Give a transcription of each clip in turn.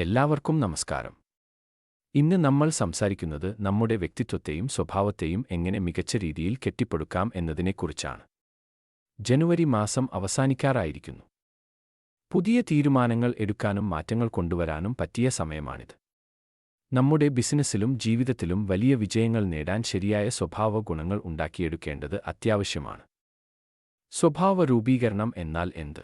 എല്ലാവർക്കും നമസ്കാരം. ഇന്ന് നമ്മൾ സംസാരിക്കുന്നത് നമ്മുടെ വ്യക്തിത്വത്തെയും സ്വഭാവത്തെയും എങ്ങനെ മികച്ച രീതിയിൽ കെട്ടിപ്പടുക്കാം എന്നതിനെക്കുറിച്ചാണ്. ജനുവരി മാസം അവസാനിക്കാറായിരിക്കുന്നു. പുതിയ തീരുമാനങ്ങൾ എടുക്കാനും മാറ്റങ്ങൾ കൊണ്ടുവരാനും പറ്റിയ സമയമാണിത്. നമ്മുടെ ബിസിനസ്സിലും ജീവിതത്തിലും വലിയ വിജയങ്ങൾ നേടാൻ ശരിയായ സ്വഭാവ ഗുണങ്ങൾ ഉണ്ടാക്കിയെടുക്കേണ്ടത് അത്യാവശ്യമാണ്. സ്വഭാവ രൂപീകരണം എന്നാൽ എന്ത്?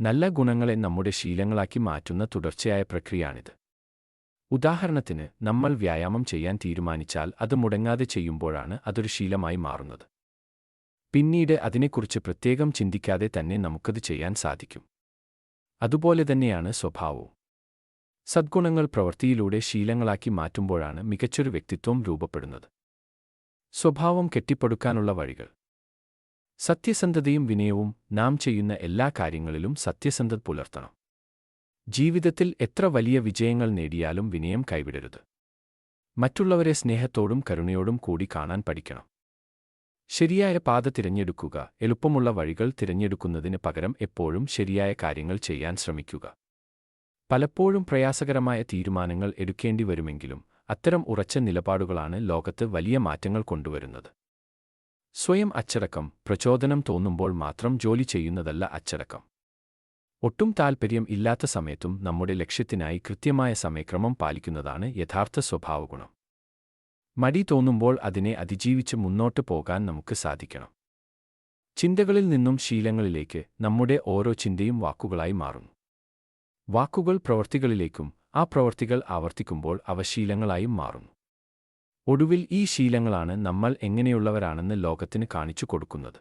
നല്ല ഗുണങ്ങളെ നമ്മുടെ ശീലങ്ങളാക്കി മാറ്റുന്ന തുടർച്ചയായ പ്രക്രിയയാണിത്. ഉദാഹരണത്തിന് നമ്മൾ വ്യായാമം ചെയ്യാൻ തീരുമാനിച്ചാൽ അത് മുടങ്ങാതെ ചെയ്യുമ്പോഴാണ് അതൊരു ശീലമായി മാറുന്നത്. പിന്നീട് അതിനെക്കുറിച്ച് പ്രത്യേകം ചിന്തിക്കാതെ തന്നെ നമുക്കത് ചെയ്യാൻ സാധിക്കും. അതുപോലെ തന്നെയാണ് സ്വഭാവവും. സദ്ഗുണങ്ങൾ പ്രവൃത്തിയിലൂടെ ശീലങ്ങളാക്കി മാറ്റുമ്പോഴാണ് മികച്ചൊരു വ്യക്തിത്വം രൂപപ്പെടുന്നത്. സ്വഭാവം കെട്ടിപ്പടുക്കാനുള്ള വഴികൾ. സത്യസന്ധതയും വിനയവും നാം ചെയ്യുന്ന എല്ലാ കാര്യങ്ങളിലും സത്യസന്ധത പുലർത്തണം. ജീവിതത്തിൽ എത്ര വലിയ വിജയങ്ങൾ നേടിയാലും വിനയം കൈവിടരുത്. മറ്റുള്ളവരെ സ്നേഹത്തോടും കരുണയോടും കൂടി കാണാൻ പഠിക്കണം. ശരിയായ പാത തിരഞ്ഞെടുക്കുക എളുപ്പമുള്ള വഴികൾ തിരഞ്ഞെടുക്കുന്നതിന് പകരം എപ്പോഴും ശരിയായ കാര്യങ്ങൾ ചെയ്യാൻ ശ്രമിക്കുക. പലപ്പോഴും പ്രയാസകരമായ തീരുമാനങ്ങൾ എടുക്കേണ്ടി വരുമെങ്കിലും അത്തരം ഉറച്ച നിലപാടുകളാണ് ലോകത്ത് വലിയ മാറ്റങ്ങൾ കൊണ്ടുവരുന്നത്. സ്വയം അച്ചടക്കം പ്രചോദനം തോന്നുമ്പോൾ മാത്രം ജോലി ചെയ്യുന്നതല്ല അച്ചടക്കം. ഒട്ടും താൽപ്പര്യം ഇല്ലാത്ത സമയത്തും നമ്മുടെ ലക്ഷ്യത്തിനായി കൃത്യമായ സമയക്രമം പാലിക്കുന്നതാണ് യഥാർത്ഥ സ്വഭാവഗുണം. മടി തോന്നുമ്പോൾ അതിനെ അതിജീവിച്ച് മുന്നോട്ട് പോകാൻ നമുക്ക് സാധിക്കണം. ചിന്തകളിൽ നിന്നും ശീലങ്ങളിലേക്ക് നമ്മുടെ ഓരോ ചിന്തയും വാക്കുകളായി മാറുന്നു. വാക്കുകൾ പ്രവർത്തികളിലേക്കും ആ പ്രവർത്തികൾ ആവർത്തിക്കുമ്പോൾ അവ ശീലങ്ങളായും മാറുന്നു. ഒടുവിൽ ഈ ശീലങ്ങളാണ് നമ്മൾ എങ്ങനെയുള്ളവരാണെന്ന് ലോകത്തിന് കാണിച്ചു കൊടുക്കുന്നത്.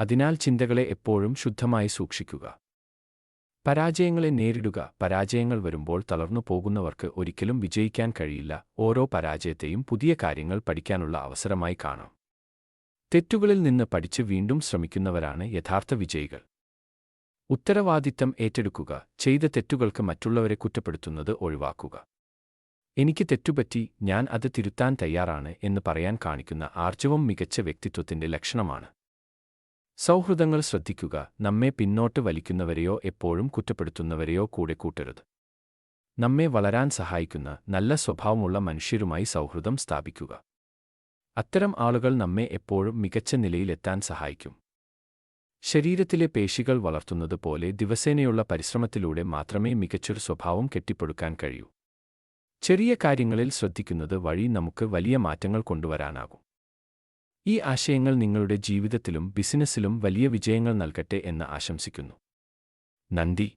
അതിനാൽ ചിന്തകളെ എപ്പോഴും ശുദ്ധമായി സൂക്ഷിക്കുക. പരാജയങ്ങളെ നേരിടുക. പരാജയങ്ങൾ വരുമ്പോൾ തളർന്നു പോകുന്നവർക്ക് ഒരിക്കലും വിജയിക്കാൻ കഴിയില്ല. ഓരോ പരാജയത്തെയും പുതിയ കാര്യങ്ങൾ പഠിക്കാനുള്ള അവസരമായി കാണാം. തെറ്റുകളിൽ നിന്ന് പഠിച്ച് വീണ്ടും ശ്രമിക്കുന്നവരാണ് യഥാർത്ഥ വിജയികൾ. ഉത്തരവാദിത്തം ഏറ്റെടുക്കുക. ചെയ്ത തെറ്റുകൾക്ക് മറ്റുള്ളവരെ കുറ്റപ്പെടുത്തുന്നത് ഒഴിവാക്കുക. എനിക്ക് തെറ്റുപറ്റി ഞാൻ അത് തിരുത്താൻ തയ്യാറാണ് എന്ന് പറയാൻ കാണിക്കുന്ന ആർജവം മികച്ച വ്യക്തിത്വത്തിന്റെ ലക്ഷണമാണ്. സൗഹൃദങ്ങൾ ശ്രദ്ധിക്കുക നമ്മെ പിന്നോട്ട് വലിക്കുന്നവരെയോ എപ്പോഴും കുറ്റപ്പെടുത്തുന്നവരെയോ കൂടെ കൂട്ടരുത്. നമ്മെ വളരാൻ സഹായിക്കുന്ന നല്ല സ്വഭാവമുള്ള മനുഷ്യരുമായി സൗഹൃദം സ്ഥാപിക്കുക. അത്തരം ആളുകൾ നമ്മെ എപ്പോഴും മികച്ച നിലയിലെത്താൻ സഹായിക്കും. ശരീരത്തിലെ പേശികൾ വളർത്തുന്നത് പോലെ ദിവസേനയുള്ള പരിശ്രമത്തിലൂടെ മാത്രമേ മികച്ചൊരു സ്വഭാവം കെട്ടിപ്പടുക്കാൻ കഴിയൂ. ചെറിയ കാര്യങ്ങളിൽ ശ്രദ്ധിക്കുന്നത് വഴി നമുക്ക് വലിയ മാറ്റങ്ങൾ കൊണ്ടുവരാനാകും. ഈ ആശയങ്ങൾ നിങ്ങളുടെ ജീവിതത്തിലും ബിസിനസ്സിലും വലിയ വിജയങ്ങൾ നൽകട്ടെ എന്ന് ആശംസിക്കുന്നു. നന്ദി.